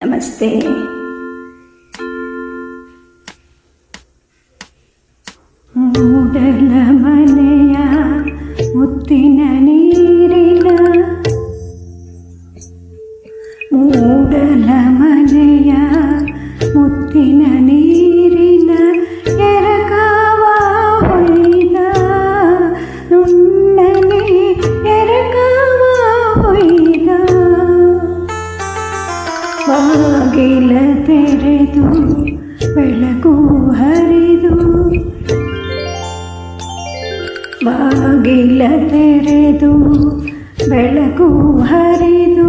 నమస్తే ಮೂಡಲ ಮನೆಯ ಮುತ್ತಿನ ನೀರಿನ ಮೂಡಲ ಮನೆಯ ಮುತ್ತಿನ ನೀರಿನ ಬಾಗಿಲ ತೆರೆದು ಬೆಳಕು ಹರಿದು. ಬಾಗಿಲ ತೆರೆದು ಬೆಳಕು ಹರಿದು.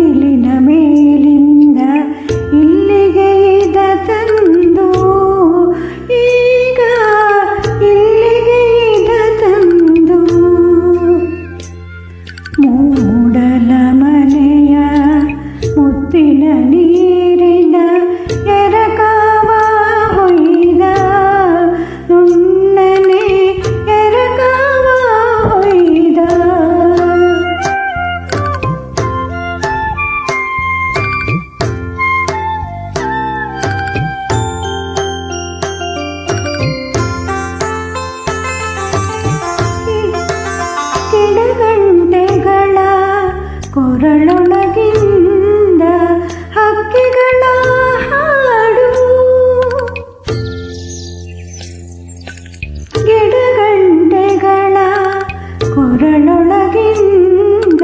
ಕೊರಳೊಳಗಿಂದ ಹಕ್ಕಿಗಳ ಹಾಡು. ಗಿಡಗಂಟೆಗಳ ಕೊರಳೊಳಗಿಂದ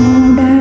Under